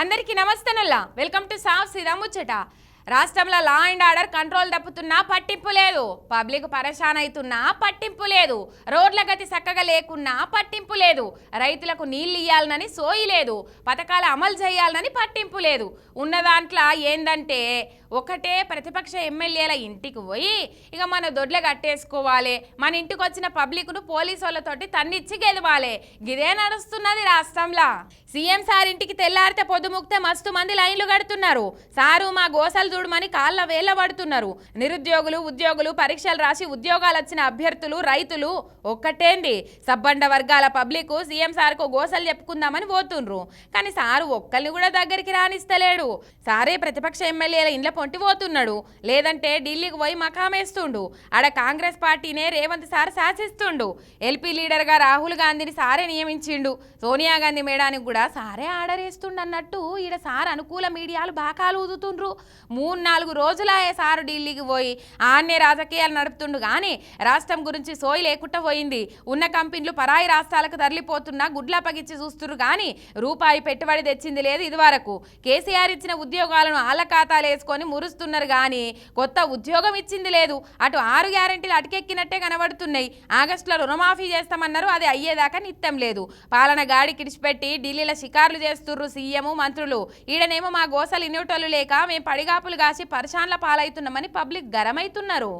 అందరికీ నమస్తేనల్లా welcome to సాఫ్ సీదా ముచ్చట. రాష్ట్రంలో లా అండ్ ఆర్డర్ కంట్రోల్ తప్పుతున్నా పట్టింపు లేదు. పబ్లిక్ పరేషాన్ అవుతున్నా పట్టింపు లేదు. రోడ్ల గతి చక్కగా లేకున్నా పట్టింపు లేదు. రైతులకు నీళ్ళు ఇయ్యాలనని సోయి లేదు. పథకాలు అమలు చేయాలనని పట్టింపు లేదు. ఉన్న దాంట్లో ఏందంటే ఒకటే ప్రతిపక్ష ఎమ్మెల్యేల ఇంటికి పోయి ఇక మన దొడ్లు కట్టేసుకోవాలి. మన ఇంటికి వచ్చిన పబ్లిక్ను పోలీసు వాళ్ళతోటి తన్నిచ్చి గెలవాలి. గిదే నడుస్తున్నది రాష్ట్రంలో. సీఎం సార్ ఇంటికి తెల్లారితే పొద్దుముక్తే మస్తు మంది లైన్లు కడుతున్నారు. సారు మా గోసలు చూడమని కాళ్ళ వేళ్ళ పడుతున్నారు. నిరుద్యోగులు ఉద్యోగులు పరీక్షలు రాసి ఉద్యోగాలు వచ్చిన అభ్యర్థులు రైతులు ఒక్కటేంది. సబ్బండ వర్గాల పబ్లిక్ సీఎం సార్కు గోసలు చెప్పుకుందామని పోతుండ్రు. కానీ సారు ఒక్కరిని కూడా దగ్గరికి రానిస్తలేడు. సారే ప్రతిపక్ష ఎమ్మెల్యేల ఇండ్ల కొంటిపోతున్నాడు లేదంటే ఢిల్లీకి పోయి మకామేస్తుండు ఆడ కాంగ్రెస్ పార్టీనే రేవంత్ సార్ శాసిస్తుండు. ఎల్పీ లీడర్గా రాహుల్ గాంధీని సారే నియమించిండు. సోనియా గాంధీ మేడానికి కూడా సారే ఆర్డర్ వేస్తుండు అన్నట్టు ఈడ సార్ అనుకూల మీడియాలు బాకాలు ఊదుతుండ్రు. మూడు నాలుగు రోజులాయే సారు ఢిల్లీకి పోయి ఆన్నే రాజకీయాలు నడుపుతుండు. కానీ రాష్ట్రం గురించి సోయి లేకుండా పోయింది. ఉన్న కంపెనీలు పరాయి రాష్ట్రాలకు తరలిపోతున్నా గుడ్ల పగిచ్చి చూస్తున్నారు కానీ రూపాయి పెట్టుబడి తెచ్చింది లేదు ఇదివరకు. కేసీఆర్ ఇచ్చిన ఉద్యోగాలను ఆళ్ళ ఖాతాలు వేసుకొని మురుస్తున్నారు కానీ కొత్త ఉద్యోగం ఇచ్చింది లేదు. అటు ఆరు గ్యారెంటీలు అటుకెక్కినట్టే కనబడుతున్నాయి. ఆగస్టులో రుణమాఫీ చేస్తామన్నారు అది అయ్యేదాకా నిత్యం లేదు. పాలన గాడి కిడిచిపెట్టి ఢిల్లీలో షికార్లు చేస్తుర్రు సీఎం మంత్రులు. ఈడనేమో మా గోసలు ఇన్యూటలు లేక మేము పడిగాపులు కాసి పరిశాన్ల పాలవుతున్నామని పబ్లిక్ గరమైతున్నారు.